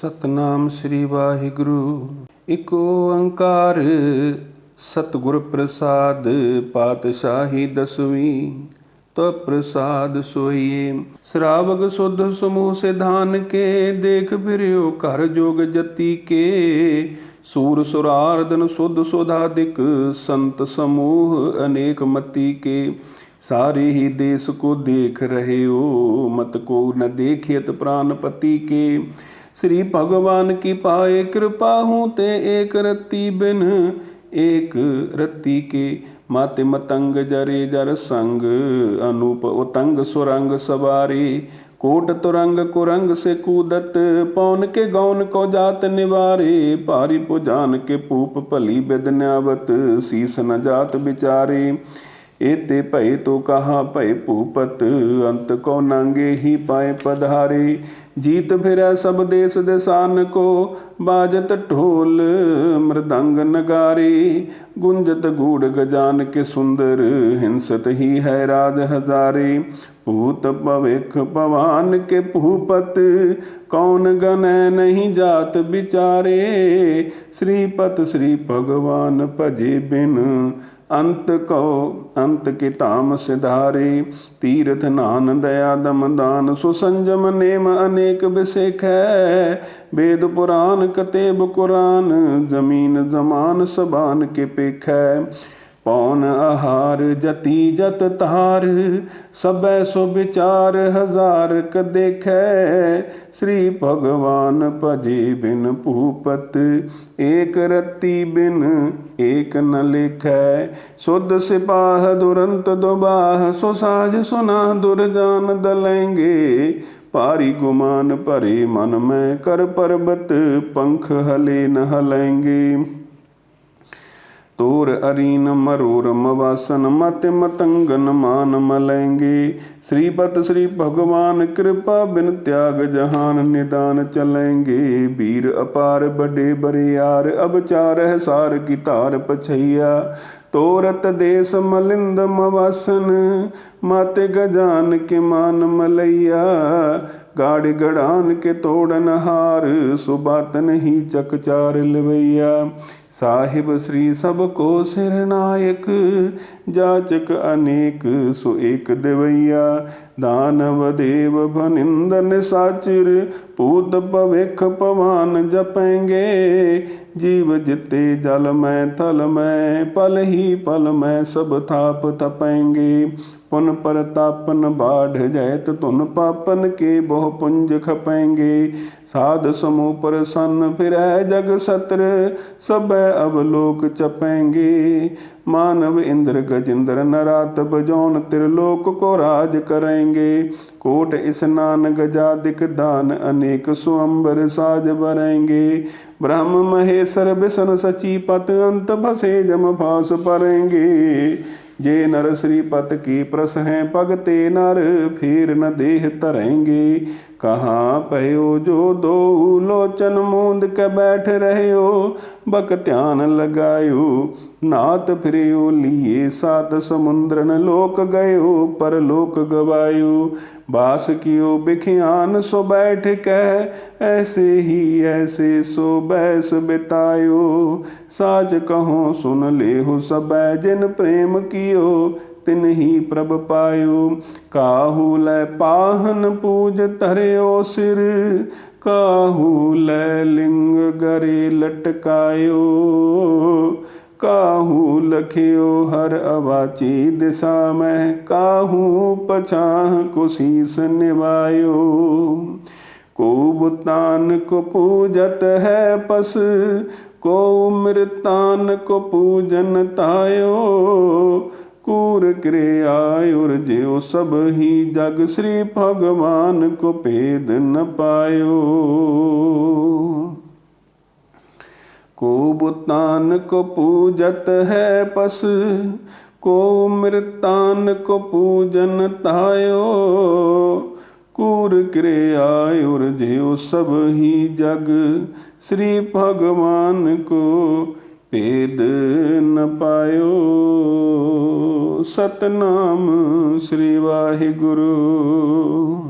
ਸਤਨਾਮ ਸ੍ਰੀ ਵਾਹਿਗੁਰੂ ਇਕ ਓੰਕਾਰ ਸਤਿਗੁਰ ਪ੍ਰਸਾਦ ਪਾਤਸ਼ਾਹੀ ਦਸਵੀਂ ਤੋ ਪ੍ਰਸਾਦ ਸੋਈਏ ਸ਼ਰਾਵਗ ਸੁਧ ਸਮੂਹ ਸਿਧਾਨ ਕੇ ਦੇਖ ਫਿਰਿਓ ਘਰ ਜੋਗ ਜਤੀ ਕੇ ਸੂਰ ਸੁਰਾਰਦਨ ਸੁਧ ਸੁਧਾਦਿਕ ਸੰਤ ਸਮੂਹ ਅਨੇਕ ਮਤੀ ਕੇ सारे ही देश को देख रहे हो मत को न देखियत प्राणपति के श्री भगवान की पाए कृपा हूँ ते एक रत्ती बिन एक रत्ती के माते मतंग जरे जर संग अनूप उतंग सुरंग सवारी कोट तुरंग कुरंग से कूदत पौन के गौन को जात निवारे पारी पुजान के पूप भली बिदन्यावत शीस न जात बिचारे एते भय तो कहा भय भूपत अंत को नांगे ही पाए पधारे जीत फिर सब देश देशान को बाजत ढोल मृदंग नगारे गुंजत गूढ़ गजान के सुंदर हिंसत ही है राज हजारे भूत भविख पवान के भूपत कौन गण नहीं जात बिचारे श्रीपत श्री भगवान भजे बिन अंत कहो अंत के ताम सिधारे तीर्थ नान दया दम दान सुसंजम नेम अनेक विषेख है। वेद पुराण, कतेब कुरान, ज़मीन जमान सबान के पेख है। पौन आहार, जति जत तार, सब सो विचार हज़ार क देखे। श्री भगवान भजे बिन भूपत, एक रत्ती बिन एक न लिखै। शुद्ध सिपाह दुरंत दुबाह, सो साज सुना दुर्जान दलेंगे। ਭਾਰੀ ਗੁਮਾਨ ਭਰੇ ਮਨ ਮੈਂ ਕਰ ਪਰਬਤ, ਪੰਖ ਹਲੇ ਨ ਹਲੈਂਗੇ। ਤੋਰ ਅਰੀਨ ਮਰੂਰ ਮਵਾਸਨ, ਮਤ ਮਤੰਗਨ ਮਾਨ ਮਲੈਂਗੇ। ਸ੍ਰੀਪਤ ਸ੍ਰੀ ਭਗਵਾਨ ਕਿਰਪਾ ਬਿਨ ਤਿਆਗ ਜਹਾਨ ਨਿਦਾਨ ਚਲੈਂਗੇ। ਵੀਰ ਅਪਾਰ ਬਡੇ ਬਰਿਆਰ ਅਬਚਾਰ ਹੈ ਸਾਰ ਕੀ ਧਾਰ ਪਛਈਆ। ਤੋਰਤ ਦੇਸ ਮਲਿੰਦ ਮਵਾਸਨ माते गजान के मान मलैया गाड़ गड़ान के तोड़न हार सुबातन ही चकचार लवैया साहिब श्री सबको सिरनायक जाचक अनेक सो एक देवैया दानव देव भनिंदन साचिर पूत भविख पवान जपेंगे जीव जिते जल में थल में पल ही पल में सब थाप तपेंगे पुन परतापन बाढ़ जैत तुन पापन के बहु पुंज खपेंगे साध समूह पर सन फिर जग सत्र सब अवलोक चपेंगे मानव इंद्र गजेंद्र नरात बजौन त्रिलोक को राज करेंगे कोट स्नान गजादिक दान अनेक सुअंबर साज बरेंगे ब्रह्म महेश्वर बिशन सची पत अंत भसे जम फास परेंगे ਜੇ ਨਰ ਸ੍ਰੀ ਪਤ ਕੀ ਪ੍ਰਸ ਹੈ ਭਗਤੇ ਨਰ ਫੇਰ ਨ ਦੇਹ ਧਰੈਂਗੇ। कहाँ पयो जो दो लोचन मूंद के बैठ रहे हो बक ध्यान लगायो नात फिर लिए सात समुद्र न लोक गयो, पर लोक गवायो। बास कियो बिखियान, सो बैठ कह ऐसे ही ऐसे सो बैस बितायो। साज कहो सुन ले हो सब जिन प्रेम कियो तिन ही प्रभ पायो। काहू लै पाहन पूज धर्यो सिर। काहू लै लिंग गरे लटकायो। काहू लखियो हर अवाची दिशा में काहू पछाह को शीस निवायो को बुतान को पूजत है पस। को मृतान को पूजन तायो। कूर क्रियायुर ज्यो सब ही जग श्री भगवान को भेद न पायो। को बुतान को पूजत है पस को मृतान को पूजन तायो। कूर क्रियायुर ज्यो सब ही जग श्री भगवान को ਭੇਦ ਨ ਪਾਇਓ। ਸਤਨਾਮ ਸ੍ਰੀ ਵਾਹਿਗੁਰੂ।